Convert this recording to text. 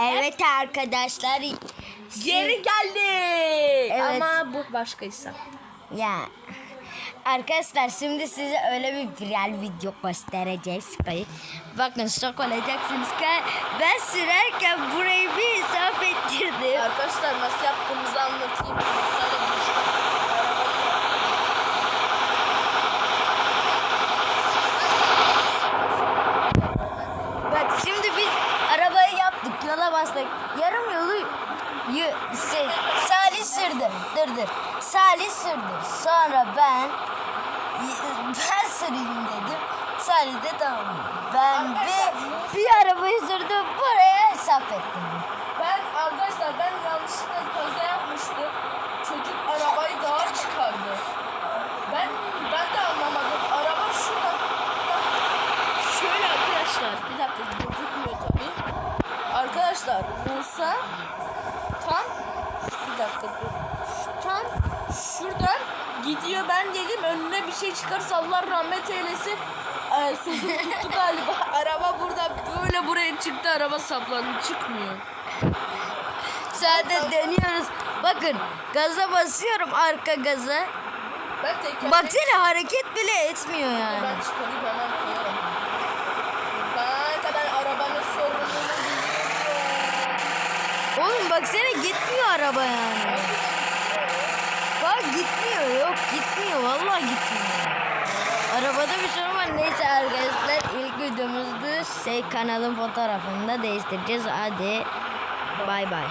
Evet arkadaşlar. Geri geldi. Evet. Ama bu başka insan. Ya arkadaşlar şimdi size öyle bir viral video göstereceğiz ki bakın şok olacaksınız ki ben sürerken y- şey, Salih sürdü dur Salih sürdü sonra ben ben süreyim dedim Salih de tamam ben bir, bir arabayı sürdüm buraya hesap ettim. Ben arkadaşlar ben yanlışlıkla kaza yapmıştım. Çocuk arabayı dağa çıkardı. Ben ben de anlamadım. Araba şurada. Şöyle arkadaşlar. Bir dakika gözükmüyor tabi. Arkadaşlar Musa tam bir dakika dur. Tam şuradan gidiyor. Ben dedim önüne bir şey çıkarsa Allah rahmet eylesin. Ee, sözümü tuttu galiba. Araba burada böyle buraya çıktı. Araba saplandı. Çıkmıyor. Zaten dönüyoruz. Bakın gaza basıyorum arka gaza. Ben teker Baksana hareket bile etmiyor yani. Ben çıkarayım Oğlum baksana gitmiyor araba yani. Bak gitmiyor yok gitmiyor vallahi gitmiyor. Arabada bir sorun var. Neyse arkadaşlar ilk videomuzdu. Şey kanalın fotoğrafını da değiştireceğiz. Hadi bay bay.